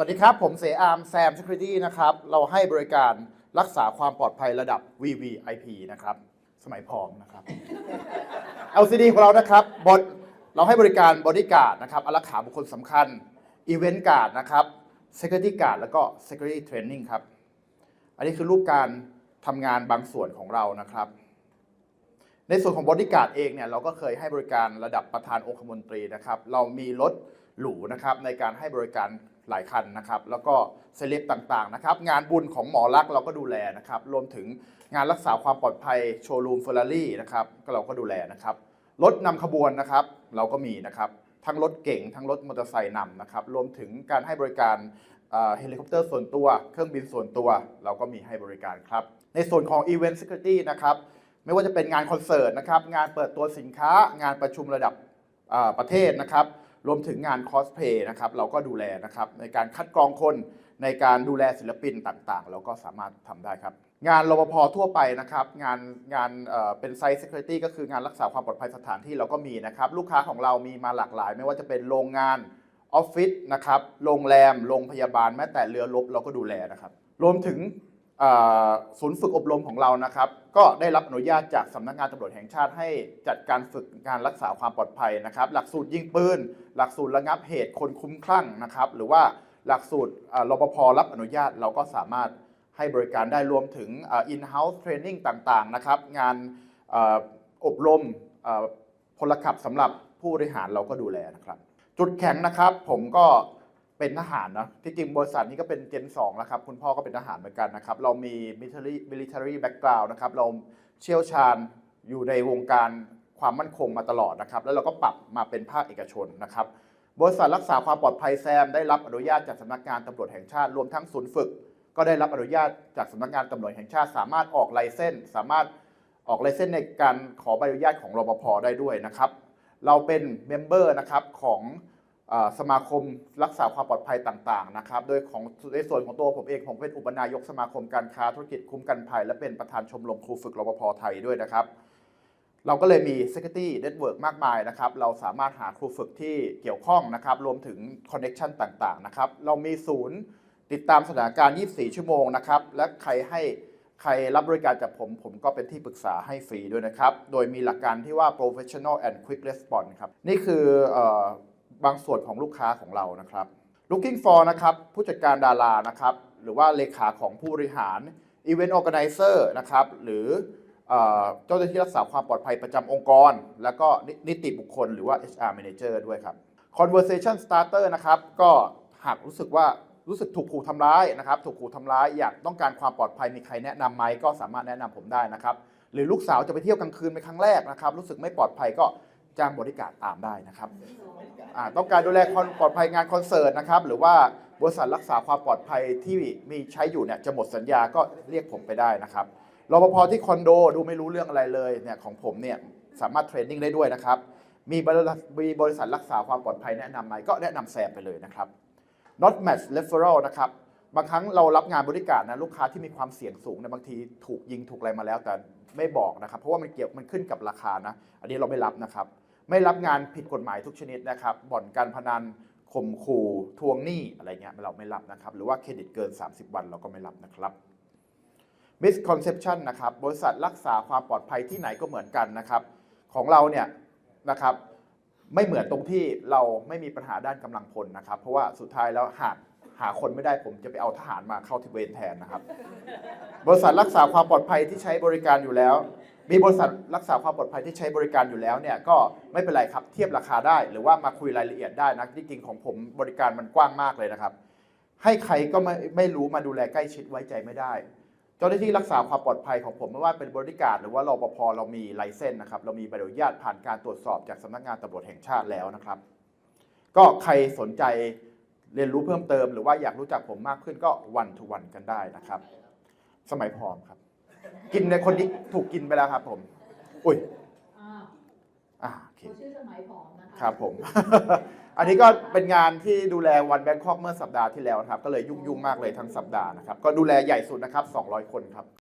วัสดีครับ ผมเสอามแซม Security นะครับ เราให้บริการรักษาความปลอดภัยระดับ VVIP นะครับ สมัยพร้อมนะครับ LCD ของเรานะครับบดเราให้บริการบอดี้การ์ดนะครับอารักขาบุคคลสำคัญ Event Guard นะครับ Security Guard แล้วก็ Security Training ครับ อันนี้คือรูปการทำงานบางส่วนของเรานะครับ ในส่วนของบอดี้การ์ดเองเนี่ยเราก็เคยให้บริการระดับประธานองคมนตรีนะครับ เรามีรถ หรูนะครับในการให้บริการหลายคันนะครับแล้วก็เซเลบต่างๆนะครับงานบุญของหมอรักเราก็ดูแลนะครับรวมถึงงานรักษาความปลอดภัยโชว์รูมเฟอร์รารี่นะครับก็เราก็ดูแลนะครับรถนำขบวนนะครับเราก็มีนะครับทั้งรถเก่งทั้งรถมอเตอร์ไซค์นำนะครับรวมถึงการให้บริการเฮลิคอปเตอร์ส่วนตัว เครื่องบินส่วนตัว เราก็มีให้บริการครับ ในส่วนของ Event Security นะครับไม่ว่าจะเป็นงานคอนเสิร์ตนะครับงานเปิดตัวสินค้างานประชุมระดับประเทศนะครับ รวมถึงงานคอสเพย์นะครับเราก็ดูแลนะครับในการคัดกรองคนในการดูแลศิลปินต่างๆ เราก็สามารถทำได้ครับ งานรปภทั่วไปนะครับ งานงานเป็นไซต์ Security ก็คืองานรักษาความปลอดภัยสถานที่เราก็มีนะครับ ลูกค้าของเรามีมาหลากหลาย ไม่ว่าจะเป็นโรงงานออฟฟิศนะครับโรงแรมโรงพยาบาลแม้แต่เรือรบเราก็ดูแลนะครับ รวมถึง ศูนย์ฝึกอบรมของเรานะครับ ก็ได้รับอนุญาตจากสำนักงานตำรวจแห่งชาติให้จัดการฝึกการรักษาความปลอดภัยนะครับ หลักสูตรยิงปืน หลักสูตรระงับเหตุคนคุ้มคลั่งนะครับ หรือว่าหลักสูตรรปภรับอนุญาตเราก็สามารถให้บริการได้รวมถึงอ่อ in-house training ต่างๆนะครับ งานออบรมพลขับสำหรับผู้บริหารเราก็ดูแลนะครับ จุดแข็งนะครับผมก็ เป็นทหารนะที่จริงบริษัทนี้ก็เป็นเจน2แล้วครับ คุณพ่อก็เป็นทหารเหมือนกันนะครับ เรามี military military background นะครับ เราเชี่ยวชาญอยู่ในวงการความมั่นคงมาตลอดนะครับ แล้วเราก็ปรับมาเป็นภาคเอกชนนะครับ บริษัทรักษาความปลอดภัยแซมได้รับอนุญาตจากสำนักงานตำรวจแห่งชาติรวมทั้งศูนย์ฝึก ก็ได้รับอนุญาตจากสำนักงานตำรวจแห่งชาติ สามารถออกไลเซนส์สามารถออกไลเซนส์ในการขอใบอนุญาตของรปภได้ด้วยนะครับ เราเป็นเมมเบอร์นะครับของ สมาคมรักษาความปลอดภัยต่างๆนะครับ โดยของในส่วนของตัวผมเองผมเป็นอุปนายกสมาคมการค้าธุรกิจคุ้มกันภัย และเป็นประธานชมรมครูฝึกรปภไทยด้วยนะครับ เราก็เลยมี Security Network มากมายนะครับ เราสามารถหาครูฝึกที่เกี่ยวข้องนะครับ รวมถึง Connection ต่างๆนะครับ เรามีศูนย์ติดตามสถานการณ์ 24 ชั่วโมงนะครับ และใครให้ใครรับบริการจากผม ผมก็เป็นที่ปรึกษาให้ฟรีด้วยนะครับ โดยมีหลักการที่ว่า professional and quick response ครับ นี่คือเออ บางส่วนของลูกค้าของเรานะครับ looking for นะครับผู้จัดการดารานะครับหรือว่าเลขาของผู้บริหาร event organizer นะครับหรือเจ้าหน้าที่รักษาความปลอดภัยประจำองค์กร แล้วก็นิติบุคคลหรือว่า HR Manager ด้วยครับ Conversation Starter นะครับก็หากรู้สึกว่ารู้สึกถูกขู่ทำร้ายนะครับถูกขู่ทำร้ายอยากต้องการความปลอดภัยมีใครแนะนำไหมก็สามารถแนะนำผมได้นะครับหรือลูกสาวจะไปเที่ยวกลางคืนเป็นครั้งแรกนะครับรู้สึกไม่ปลอดภัยก็ จ้างบริการตามได้นะครับต้องการดูแลความปลอดภัยงานคอนเสิร์ตนะครับหรือว่าบริษัทรักษาความปลอดภัยที่มีใช้อยู่เนี่ยจะหมดสัญญาก็เรียกผมไปได้นะครับรปภที่คอนโดดูไม่รู้เรื่องอะไรเลยเนี่ยของผมเนี่ยสามารถเทรนนิ่งได้ด้วยนะครับมีบริษัทมีบริษัทรักษาความปลอดภัยแนะนำไหมก็แนะนำแซมไปเลยนะครับ not match referral นะครับบางครั้งเรารับงานบริการนะลูกค้าที่มีความเสี่ยงสูงนะบางทีถูกยิงถูกอะไรมาแล้วแต่ไม่บอกนะครับ เพราะว่ามันเกี่ยวมันขึ้นกับราคานะ อันนี้เราไม่รับนะครับ ไม่รับงานผิดกฎหมายทุกชนิดนะครับ บ่อนการพนันข่มขู่ทวงหนี้อะไรเงี้ยเราไม่รับนะครับ หรือว่าเครดิตเกิน 30 วันเราก็ไม่รับนะครับ misconception นะครับ บริษัทรักษาความปลอดภัยที่ไหนก็เหมือนกันนะครับ ของเราเนี่ยนะครับไม่เหมือนตรงที่เราไม่มีปัญหาด้านกำลังพลนะครับ เพราะว่าสุดท้ายแล้วหากหาคนไม่ได้ผมจะไปเอาทหารมาเข้าทีเวรแทนนะครับ บริษัทรักษาความปลอดภัยที่ใช้บริการอยู่แล้ว มีบริษัทรักษาความปลอดภัยที่ใช้บริการอยู่แล้วเนี่ยก็ไม่เป็นไรครับเทียบราคาได้ หรือว่ามาคุยรายละเอียดได้นะจริงๆของผมบริการมันกว้างมากเลยนะครับ ให้ใครก็ไม่ไม่รู้มาดูแลใกล้ชิดไว้ใจไม่ได้ เจ้าหน้าที่รักษาความปลอดภัยของผมไม่ว่าเป็นบริการหรือว่ารปภเรามีไลเซนส์นะครับเรามีใบอนุญาตผ่านการตรวจสอบจากสำนักงานตำรวจแห่งชาติแล้วนะครับ ก็ใครสนใจเรียนรู้เพิ่มเติม หรือว่าอยากรู้จักผมมากขึ้นก็วันทุวันกันได้นะครับ สมัยพร้อมครับ กินในคนนี้ถูกกินไปแล้วครับผม อุ้ยอ่าอ่าโอเค เขาชื่อสมัยผอมนะคะครับผม อันนี้ก็เป็นงานที่ดูแลวันแบงคอกเมื่อสัปดาห์ที่แล้วนะครับ ก็เลยยุ่งๆมากเลยทั้งสัปดาห์นะครับ ก็ดูแลใหญ่สุดนะครับ 200 คนครับ